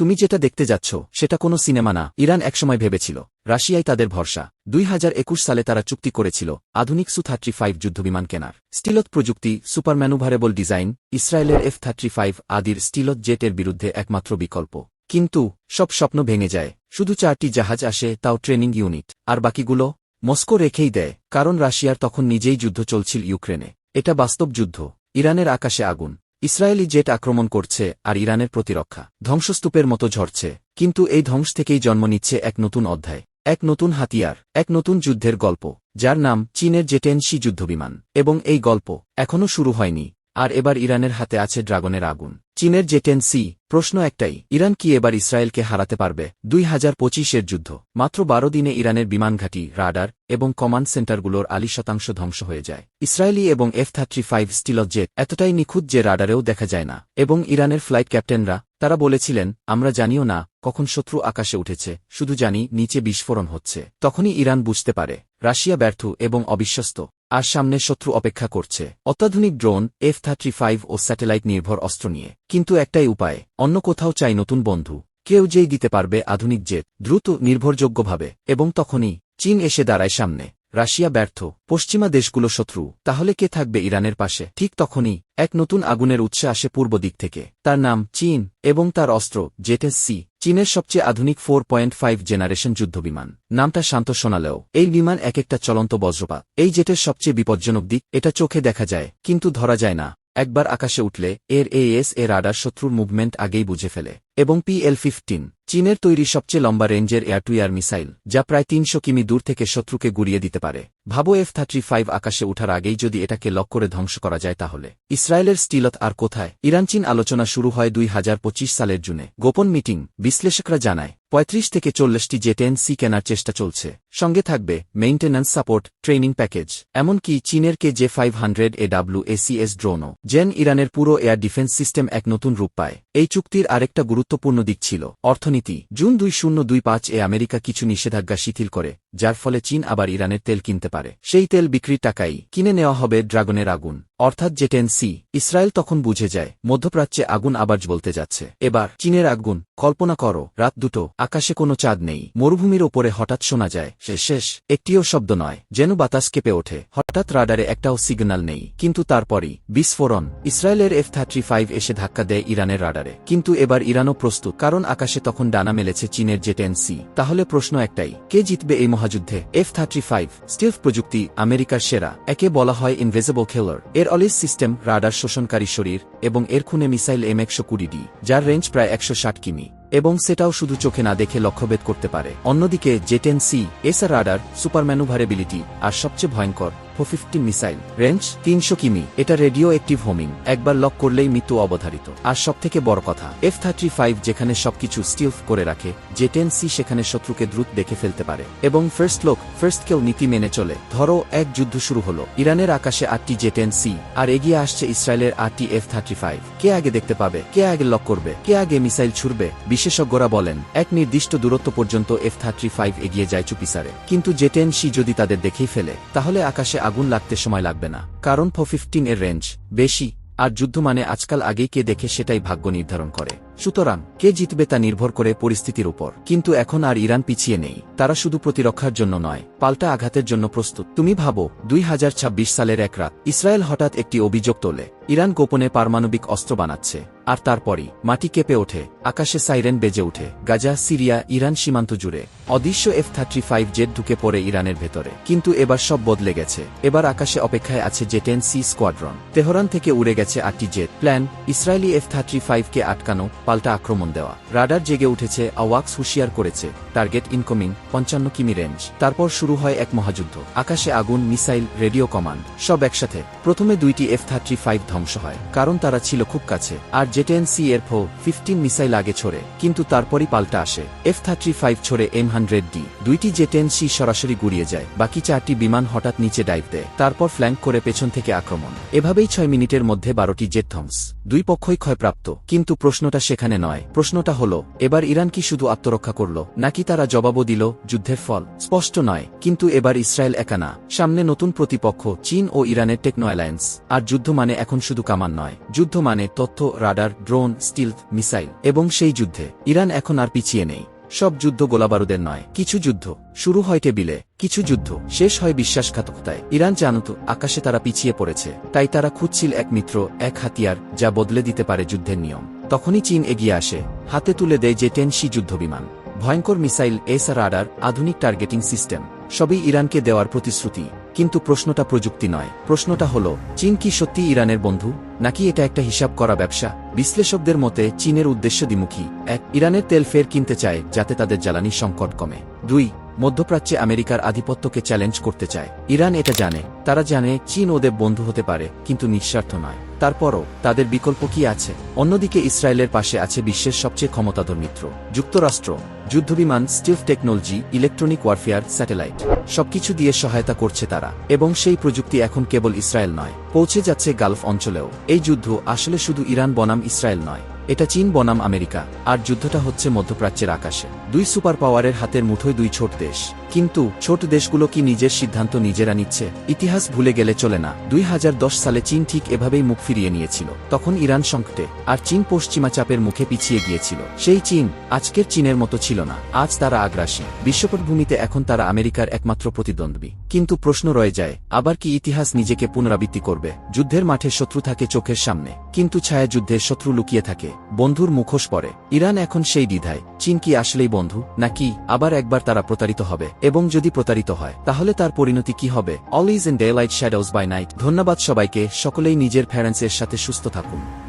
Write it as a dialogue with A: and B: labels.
A: তুমি যেটা দেখতে যাচ্ছ, সেটা কোনো সিনেমা না। ইরান একসময় ভেবেছিল, রাশিয়াই তাদের ভরসা। দুই হাজার একুশ সালে তারা চুক্তি করেছিল, আধুনিক সু থার্টি ফাইভ যুদ্ধবিমান কেনার। স্টিলত প্রযুক্তি, সুপার ম্যানুভারেবল ডিজাইন, ইসরায়েলের এফ থার্টি ফাইভ আদির স্টিলত জেটের বিরুদ্ধে একমাত্র বিকল্প। কিন্তু, সব স্বপ্ন ভেঙে যায়। শুধু চারটি জাহাজ আসে, তাও ট্রেনিং ইউনিট। আর বাকিগুলো? মস্কো রেখেই দেয়, কারণ রাশিয়ার তখন নিজেই যুদ্ধ চলছিল ইউক্রেনে। এটা বাস্তব যুদ্ধ। ইরানের আকাশে আগুন। ইসরায়েলি জেট আক্রমণ করছে আর ইরানের প্রতিরক্ষা ধ্বংসস্তূপের মতো ঝরছে, কিন্তু এই ধ্বংস থেকেই জন্ম নিচ্ছে এক নতুন অধ্যায়, এক নতুন হাতিয়ার, এক নতুন যুদ্ধের গল্প, যার নাম চীনের জেটেনশি যুদ্ধবিমান, এবং এই গল্প এখনও শুরু হয়নি। আর এবার ইরানের হাতে আছে ড্রাগনের আগুন। চীনের জেটেন সি, প্রশ্ন একটাই, ইরান কি এবার ইসরায়েলকে হারাতে পারবে? দুই হাজার পঁচিশের যুদ্ধ। মাত্র বারো দিনে ইরানের বিমানঘাঁটি রাডার এবং কমান্ড সেন্টারগুলোর আলি শতাংশ ধ্বংস হয়ে যায়। ইসরায়েলি এবং F thirty five stealth jet এতটাই নিখুঁত যে রাডারেও দেখা যায় না। এবং ইরানের ফ্লাইট ক্যাপ্টেনরা, তারা বলেছিলেন, আমরা জানিও না, কখন শত্রু আকাশে উঠেছে, শুধু জানি, নিচে বিস্ফোরণ হচ্ছে। তখনই ইরান বুঝতে পারে, রাশিয়া ব্যর্থ এবং অবিশ্বস্ত। আর সামনে শত্রু অপেক্ষা করছে। অত্যাধুনিক ড্রোন এফ থার্টি ফাইভ ও স্যাটেলাইট নির্ভর অস্ত্র নিয়ে। কিন্তু একটাই উপায়, অন্য কোথাও চাই নতুন বন্ধু। কেউ যেই দিতে পারবে আধুনিক জেট, দ্রুত, নির্ভরযোগ্যভাবে। এবং তখনই, চীন এসে দাঁড়ায় সামনে। রাশিয়া ব্যর্থ, পশ্চিমা দেশগুলো শত্রু। তাহলে কে থাকবে ইরানের পাশে? ঠিক তখনই, এক নতুন আগুনের উৎসে আসে পূর্ব দিক থেকে। তার নাম চীন, এবং তার অস্ত্র জেটেস সি। চীনের সবচেয়ে আধুনিক ফোর পয়েন্ট ফাইভ জেনারেশন যুদ্ধবিমান। নামটা শান্ত শোনালেও, এই বিমান এক একটা চলন্ত বজ্রপাত। এই জেটের সবচেয়ে বিপজ্জনক দিক, এটা চোখে দেখা যায়, কিন্তু ধরা যায় না। একবার আকাশে উঠলে, এর এএস এ রাডার শত্রুর মুভমেন্ট আগেই বুঝে ফেলে। এবং পিএল ফিফটিন চীনের তৈরি সবচেয়ে লম্বা রেঞ্জের এয়ার টু এয়ার মিসাইল, যা প্রায় তিনশো কিমি দূর থেকে শত্রুকে গুড়িয়ে দিতে পারে। ভাবো এফ থার্টি ফাইভ আকাশে উঠার আগেই যদি এটাকে লক করে ধ্বংস করা যায় তাহলে। ইসরায়েলের স্টিলত আর কোথায়? ইরান চীন আলোচনা শুরু হয় দুই হাজার পঁচিশ সালের জুনে। গোপন মিটিং, বিশ্লেষকরা জানায়, পঁয়ত্রিশ থেকে চল্লিশটি জেটেন সি কেনার চেষ্টা চলছে। সঙ্গে থাকবে মেইনটেন্যান্স সাপোর্ট ট্রেনিং প্যাকেজ এমনকি চীনের K J five hundred A W ACS ড্রোনও জেন ইরানের পুরো এয়ার ডিফেন্স সিস্টেম এক নতুন রূপ পায়। এই চুক্তির আরেকটা গুরুত্বপূর্ণ দিক ছিল, অর্থনীতি। জুন দুই শূন্য দুই পাঁচ এ আমেরিকা কিছু নিষেধাজ্ঞা শিথিল করে, যার ফলে চীন আবার ইরানের তেল কিনতে পারে। সেই তেল বিক্রির টাকাই কিনে নেওয়া হবে ড্রাগনের আগুন, অর্থাৎ জেটেন সি। ইসরায়েল তখন বুঝে যায়, মধ্যপ্রাচ্যে আগুন আবার জ্বলতে যাচ্ছে। এবার চীনের আগুন, কল্পনা করো, রাত দুটো, আকাশে কোনো চাঁদ নেই, মরুভূমির ওপরে হঠাৎ শোনা যায় সে শেষ, একটিও শব্দ নয়, যেন বাতাস কেঁপে ওঠে। হঠাৎ রাডারে একটাও সিগন্যাল নেই। কিন্তু তারপরই, বিস্ফোরণ। ইসরায়েলের এফ থার্টি ফাইভ এসে ধাক্কা দেয় ইরানের রাডারে। কিন্তু এবার ইরানও প্রস্তুত, কারণ আকাশে তখন ডানা মেলেছে চীনের জেটেন সি। তাহলে প্রশ্ন একটাই, কে জিতবে এই মহাযুদ্ধে? এফ থার্টি ফাইভ স্টিলফ প্রযুক্তি, আমেরিকার সেরা, একে বলা হয় ইনভেজিবল খেলার এর অলিস সিস্টেম, রাডার শোষণকারী শরীর, এবং এর খুনে মিসাইল এম একশো কুড়ি ডি, যার রেঞ্জ প্রায় একশো ষাট কিমি। এবং সেটাও শুধু চোখে না দেখে লক্ষ্যভেদ করতে পারে। অন্যদিকে J ten C, SR radar, super maneuverability আর সবচেয়ে ভয়ঙ্কর ফিফটি মিসাইল, রেঞ্জ তিনশো কিমি। এটা রেডিও অ্যাক্টিভ হোমিং, একবার লক করলেই মৃত্যু অবধারিত। আর সবথেকে বড় কথা, এফ থার্টি ফাইভ যেখানে সবকিছু স্টিলফ করে রাখে জেটেন সি সেখানে শত্রুকে দ্রুত দেখে ফেলতে পারে। এবং ফার্স্ট লোক, ফার্স্ট কেউ নীতি মেনে চলে। ধরো, এক যুদ্ধ শুরু হলো। ইরানের আকাশে আটটি জেটেন সি, আর এগিয়ে আসছে ইসরায়েলের আটটি এফ থার্টি ফাইভ। কে আগে দেখতে পাবে? কে আগে লক করবে? কে আগে মিসাইল ছুড়বে? বিশেষজ্ঞরা বলেন, এক নির্দিষ্ট দূরত্ব পর্যন্ত এফ থার্টি ফাইভ এগিয়ে যায় চুপিসারে। কিন্তু জেটেন সি যদি তাদের দেখেই ফেলে, তাহলে আকাশে আগুন লাগতে সময় লাগবে না। কারণ ফো ফিফটিন এর রেঞ্জ বেশি, আর যুদ্ধ মানে আজকাল আগেই কে দেখে সেটাই ভাগ্য নির্ধারণ করে। সুতরাং, কে জিতবে তা নির্ভর করে পরিস্থিতির উপর। কিন্তু এখন আর ইরান পিছিয়ে নেই। তারা শুধু প্রতিরক্ষার জন্য নয়, পাল্টা আঘাতের জন্য প্রস্তুত। তুমি ভাবো, দুই হাজার ছাব্বিশ সালের এক রাত, ইসরায়েল হঠাৎ একটি অভিযোগ তোলে। ইরান গোপনে পারমাণবিক অস্ত্র বানাচ্ছে। আর তারপরই, মাটি কেঁপে ওঠে, আকাশে সাইরেন বেজে ওঠে, গাজা, সিরিয়া, ইরান সীমান্ত জুড়ে। অদৃশ্য এফ থার্টি ফাইভ জেট ঢুকে পড়ে ইরানের ভেতরে। কিন্তু এবার সব বদলে গেছে। এবার আকাশে অপেক্ষায় আছে জেটেন সি স্কোয়াড্রন। তেহরান থেকে উড়ে গেছে আটটি jet. Plan, Israeli F thirty ফাইভকে আটকানো পাল্টা আক্রমণ দেওয়া। রাডার জেগে উঠেছে আওয়াক্স হুঁশিয়ার করেছে, টার্গেট ইনকমিং, পঞ্চান্ন কিমি রেঞ্জ। তারপর শুরু হয় এক মহাযুদ্ধ। আকাশে আগুন, মিসাইল, রেডিও কমান্ড, সব একসাথে। প্রথমে দুইটি এফ থার্টি ফাইভ ধ্বংস হয়, কারণ তারা ছিল খুব কাছে। আর জেটেন সি এর ফো, ফিফটিন মিসাইল আগে ছড়ে, কিন্তু তারপরই পাল্টা আসে। এফ থার্টি ফাইভ ছড়ে এম হান্ড্রেড ডি দুইটি জেটেন সি সরাসরি গুড়িয়ে যায়, বাকি চারটি বিমান হঠাৎ নিচে ডাইভ দেয়, তারপর ফ্ল্যাঙ্ক করে পেছন থেকে আক্রমণ। এভাবেই ছয় মিনিটের মধ্যে বারোটি জেট থমস দুই পক্ষই ক্ষয়প্রাপ্ত, কিন্তু প্রশ্নটা সেখানে সেখানে নয়। প্রশ্নটা হল, এবার ইরান কি শুধু আত্মরক্ষা করল? নাকি তারা জবাবও দিল, যুদ্ধের ফল? স্পষ্ট নয়, কিন্তু এবার ইসরায়েল একানা সামনে নতুন প্রতিপক্ষ, চীন ও ইরানের টেকনো অ্যালায়েন্স। আর যুদ্ধ মানে এখন শুধু কামান নয়। যুদ্ধ মানে তথ্য, রাডার, ড্রোন স্টিল মিসাইল। এবং সেই যুদ্ধে, ইরান এখন আর পিছিয়ে নেই। সব যুদ্ধ গোলাবারুদের নয়। কিছু যুদ্ধ শুরু হয় টেবিলে, কিছু যুদ্ধ শেষ হয় বিশ্বাসঘাতকতায়। ইরান জানত, আকাশে তারা পিছিয়ে পড়েছে। তাই তারা খুঁজছিল এক মিত্র, এক হাতিয়ার, যা বদলে দিতে পারে যুদ্ধের নিয়ম। তখনই চীন এগিয়ে আসে, হাতে তুলে দেয় যে টেনশি যুদ্ধবিমান। ভয়ঙ্কর মিসাইল এস আডার আধুনিক টার্গেটিং সিস্টেম, সবই ইরানকে দেওয়ার প্রতিশ্রুতি। কিন্তু প্রশ্নটা প্রযুক্তি নয়। প্রশ্নটা হল, চীন কি সত্যি ইরানের বন্ধু, নাকি এটা একটা হিসাব করা ব্যবসা? বিশ্লেষকদের মতে, চীনের উদ্দেশ্য দ্বিমুখী। এক, ইরানের তেল ফের কিনতে চায়, যাতে তাদের জ্বালানি সংকট কমে। দুই, মধ্যপ্রাচ্যে আমেরিকার আধিপত্যকে চ্যালেঞ্জ করতে চায়। ইরান এটা জানে, তারা জানে, চীন ওদের বন্ধু হতে পারে, কিন্তু নিঃস্বার্থ নয়। তারপরও, তাদের বিকল্প কি আছে? অন্যদিকে ইসরায়েলের পাশে আছে বিশ্বের সবচেয়ে ক্ষমতাধর মিত্র, যুক্তরাষ্ট্র। যুদ্ধবিমান stealth technology, electronic warfare, satellite. সবকিছু দিয়ে সহায়তা করছে তারা, এবং সেই প্রযুক্তি এখন কেবল ইসরায়েল নয়, পৌঁছে যাচ্ছে গালফ অঞ্চলেও। এই যুদ্ধ আসলে শুধু ইরান বনাম ইসরায়েল নয়, এটা চীন বনাম আমেরিকা, আর যুদ্ধটা হচ্ছে মধ্যপ্রাচ্যের আকাশে। দুই সুপার পাওয়ারের হাতের মুঠোয় দুই ছোট দেশ। কিন্তু ছোট দেশগুলো কি নিজের সিদ্ধান্ত নিজেরা নিচ্ছে? ইতিহাস ভুলে গেলে চলে না। দুই হাজার দশ সালে চীন ঠিক এভাবেই মুখ ফিরিয়ে নিয়েছিল। তখন ইরান সংকটে, আর চীন পশ্চিমা চাপের মুখে পিছিয়ে গিয়েছিল। সেই চীন, আজকের চীনের মতো ছিল না। আজ তারা আগ্রাসী। বিশ্বপটভূমিতে এখন তারা আমেরিকার একমাত্র প্রতিদ্বন্দ্বী। কিন্তু প্রশ্ন রয়ে যায়, আবার কি ইতিহাস নিজেকে পুনরাবৃত্তি করবে? যুদ্ধের মাঠে শত্রু থাকে চোখের সামনে, কিন্তু ছায়া যুদ্ধের শত্রু লুকিয়ে থাকে, বন্ধুর মুখোশ পরে ইরান এখন সেই দ্বিধায়, চীন কি আসলেই বন্ধু, নাকি আবার একবার তারা প্রতারিত হবে? এবং যদি প্রতারিত হয়, তাহলে তার পরিণতি কি হবে? Always in daylight shadows by night ধন্যবাদ সবাইকে, সকলেই নিজের ফ্যারেন্সের সাথে সুস্থ থাকুন।